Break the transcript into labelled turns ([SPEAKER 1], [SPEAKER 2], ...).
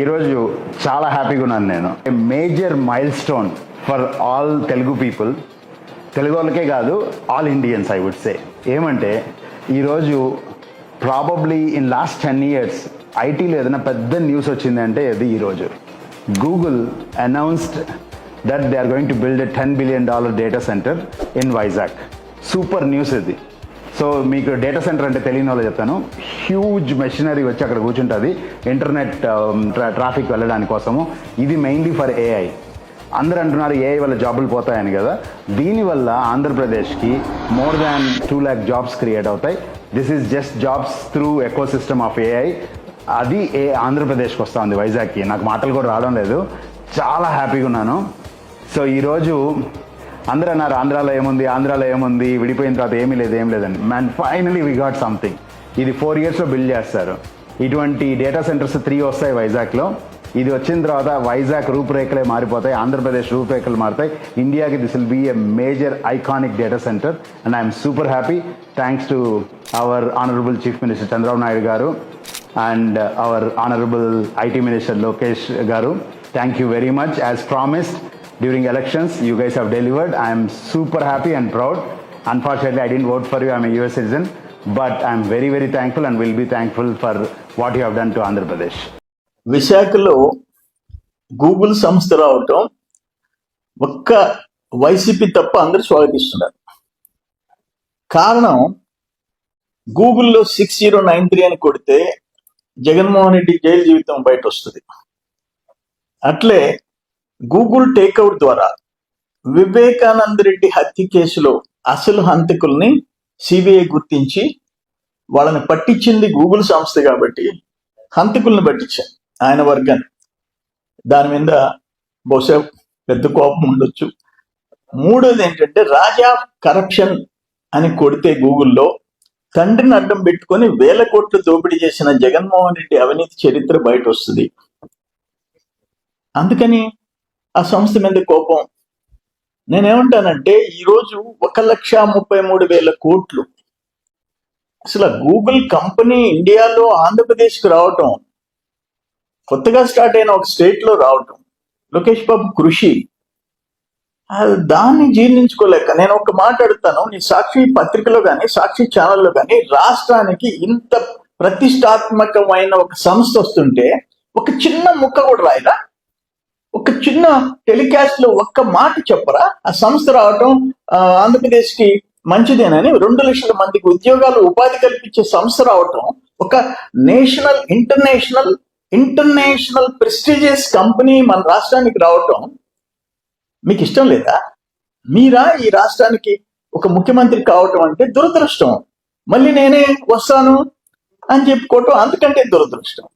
[SPEAKER 1] ఈరోజు చాలా హ్యాపీగా ఉన్నాను నేను. Major milestone for all Telugu people Telugu వాళ్ళకే కాదు all Indians I would say ఏమంటే ఈరోజు probably in last ten years ఐటీలో ఏదైనా పెద్ద న్యూస్ వచ్చిందంటే అది ఈరోజు? Google announced that they are going to build a ten billion dollar data centre in Vizag super news ఇది. సో మీకు డేటా సెంటర్ అంటే తెలియని వాళ్ళు చెప్తాను. హ్యూజ్ మెషినరీ వచ్చి అక్కడ కూర్చుంటుంది. ఇంటర్నెట్ ట్రాఫిక్ వెళ్ళడానికి కోసము. ఇది మెయిన్లీ ఫర్ ఏఐ అందరూ అంటున్నారు ఏఐ వల్ల జాబులు పోతాయని కదా. దీనివల్ల ఆంధ్రప్రదేశ్కి more than two lakh jobs create అవుతాయి. This is just jobs through ecosystem of AI అది ఏ ఆంధ్రప్రదేశ్కి వస్తూ ఉంది వైజాగ్కి. నాకు మాటలు కూడా రావడం లేదు. చాలా హ్యాపీగా ఉన్నాను. సో ఈరోజు అందరూ అన్నారు ఆంధ్రాలో ఏముంది? ఆంధ్రాలో ఏముంది? విడిపోయిన తర్వాత ఏమీ లేదు ఏం లేదని man finally we got something ఇది ఫోర్ ఇయర్స్లో బిల్డ్ చేస్తారు. ఇటువంటి డేటా సెంటర్స్ త్రీ వస్తాయి వైజాగ్లో. ఇది వచ్చిన తర్వాత వైజాగ్ రూపురేఖలే మారిపోతాయి ఆంధ్రప్రదేశ్ రూపురేఖలు మారుతాయి. ఇండియాకి this will be a major iconic data centre and I'm super happy thanks to our honourable chief minister Chandrababu Naidu గారు and our honourable IT minister Lokesh గారు. Thank you very much as promised during elections. You guys have delivered. I am super happy and proud. Unfortunately, I didn't vote for you. I'm a US citizen. But I'm very, very thankful and will be thankful for what you have done to Andhra Pradesh.
[SPEAKER 2] విశాఖలో Google సంస్థ రావటం ఒక్క YCP తప్ప అందరూ స్వాగతిస్తున్నారు కారణం గూగుల్లో six zero nine three అని కొడితే జగన్మోహన్ రెడ్డి జైలు జీవితం బయట వస్తుంది అట్లే గూగుల్ టేక్అవుట్ ద్వారా వివేకానంద రెడ్డి హత్య కేసులో అసలు హంతకుల్ని సిబిఐ గుర్తించి వాళ్ళని పట్టించింది గూగుల్ సంస్థ కాబట్టి హంతకుల్ని పట్టించారు ఆయన వర్గాన్ని. దాని మీద బహుశా పెద్ద కోపం ఉండొచ్చు. మూడోది ఏంటంటే రాజా కరప్షన్ అని కొడితే గూగుల్లో తండ్రిని అడ్డం పెట్టుకొని వేల కోట్లు దోపిడీ చేసిన జగన్మోహన్ రెడ్డి అవినీతి చరిత్ర బయట వస్తుంది అందుకని ఆ సంస్థ మీద కోపం. నేనేమంటానంటే ఈరోజు ఒక లక్ష ముప్పై మూడు వేల కోట్లు. అసలు గూగుల్ కంపెనీ ఇండియాలో ఆంధ్రప్రదేశ్కి రావటం కొత్తగా స్టార్ట్ అయిన ఒక స్టేట్లో రావటం లోకేష్ బాబు కృషి దాన్ని జీర్ణించుకోలేక నేను ఒక మాట్లాడుతాను నీ సాక్షి పత్రికలో కానీ సాక్షి ఛానల్లో కానీ రాష్ట్రానికి ఇంత ప్రతిష్టాత్మకమైన ఒక సంస్థ వస్తుంటే ఒక చిన్న ముక్క కూడా రాయరా? ఒక చిన్న టెలికాస్ట్లో ఒక్క మాట చెప్పరా? ఆ సంస్థ రావటం ఆ, ఆంధ్రప్రదేశ్కి మంచిదేనని రెండు లక్షల మందికి ఉద్యోగాలు ఉపాధి కల్పించే సంస్థ రావటం ఒక national international international prestigious company మన రాష్ట్రానికి రావటం మీకు ఇష్టం లేదా? మీరా ఈ రాష్ట్రానికి ఒక ముఖ్యమంత్రి కావటం అంటే దురదృష్టం. మళ్ళీ నేనే వస్తాను అని చెప్పుకోవటం అంతకంటే దురదృష్టం.